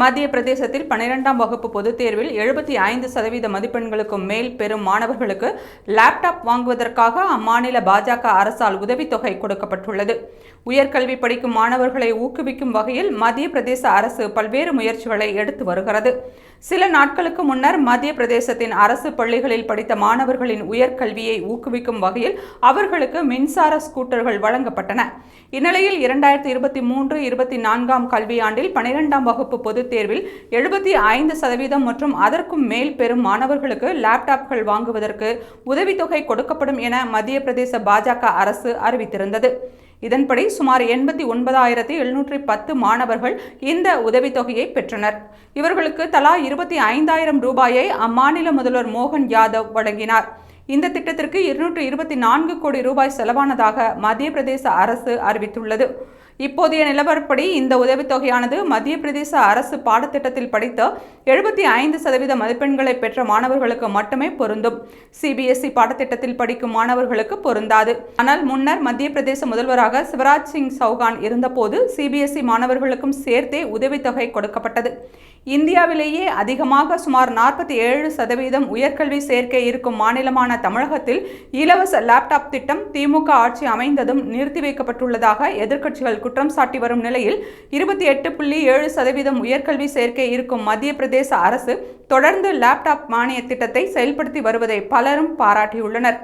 மத்திய பிரதேசத்தில் பன்னிரெண்டாம் வகுப்பு பொதுத் தேர்வில் எழுபத்தி ஐந்து சதவீத மதிப்பெண்களுக்கும் மேல் பெறும் மாணவர்களுக்கு லேப்டாப் வாங்குவதற்காக அம்மாநில பாஜக அரசால் உதவித்தொகை கொடுக்கப்பட்டுள்ளது. உயர்கல்வி படிக்கும் மாணவர்களை ஊக்குவிக்கும் வகையில் மத்திய பிரதேச அரசு பல்வேறு முயற்சிகளை எடுத்து வருகிறது. சில நாட்களுக்கு முன்னர் மத்திய பிரதேசத்தின் அரசு பள்ளிகளில் படித்த மாணவர்களின் உயர்கல்வியை ஊக்குவிக்கும் வகையில் அவர்களுக்கு மின்சார ஸ்கூட்டர்கள் வழங்கப்பட்டன. இந்நிலையில் இரண்டாயிரத்தி இருபத்தி மூன்று இருபத்தி நான்காம் கல்வியாண்டில் பனிரெண்டாம் வகுப்பு பொதுத் தேர்வில் எழுபத்தி ஐந்து சதவீதம் மற்றும் அதற்கும் மேல் பெறும் மாணவர்களுக்கு லேப்டாப்கள் வாங்குவதற்கு உதவித்தொகை கொடுக்கப்படும் என மத்திய பிரதேச பாஜக அரசு அறிவித்திருந்தது. இதன்படி சுமார் எண்பத்தி ஒன்பதாயிரத்தி எழுநூற்றி பத்து மாணவர்கள் இந்த உதவித்தொகையை பெற்றனர். இவர்களுக்கு தலா இருபத்தி ஐந்தாயிரம் ரூபாயை அம்மாநில முதல்வர் மோகன் யாதவ் வழங்கினார். இந்த திட்டத்திற்கு இருநூற்று இருபத்தி நான்கு கோடி ரூபாய் செலவானதாக மத்திய பிரதேச அரசு அறிவித்துள்ளது. இப்போதைய நிலவரப்படி இந்த உதவித்தொகையானது மத்திய பிரதேச அரசு பாடத்திட்டத்தில் படித்த எழுபத்தி ஐந்து சதவீத மதிப்பெண்களை பெற்ற மாணவர்களுக்கு மட்டுமே பொருந்தும். சிபிஎஸ்இ பாடத்திட்டத்தில் படிக்கும் மாணவர்களுக்கு பொருந்தாது. ஆனால் முன்னர் மத்திய பிரதேச முதல்வராக சிவராஜ் சிங் சௌகான் இருந்தபோது சிபிஎஸ்இ மாணவர்களுக்கும் சேர்த்தே உதவித்தொகை கொடுக்கப்பட்டது. இந்தியாவிலேயே அதிகமாக சுமார் நாற்பத்தி ஏழு சதவீதம் உயர்கல்வி சேர்க்கை இருக்கும் மாநிலமான தமிழகத்தில் இலவச லேப்டாப் திட்டம் திமுக ஆட்சி அமைந்ததும் நிறுத்தி வைக்கப்பட்டுள்ளதாக எதிர்க்கட்சிகள் குற்றம் சாட்டி வரும் நிலையில் இருபத்தி எட்டு புள்ளி ஏழு சதவீதம் உயர்கல்வி சேர்க்கை இருக்கும் மத்திய பிரதேச அரசு தொடர்ந்து லேப்டாப் மானிய திட்டத்தை செயல்படுத்தி வருவதை பலரும் பாராட்டியுள்ளனர்.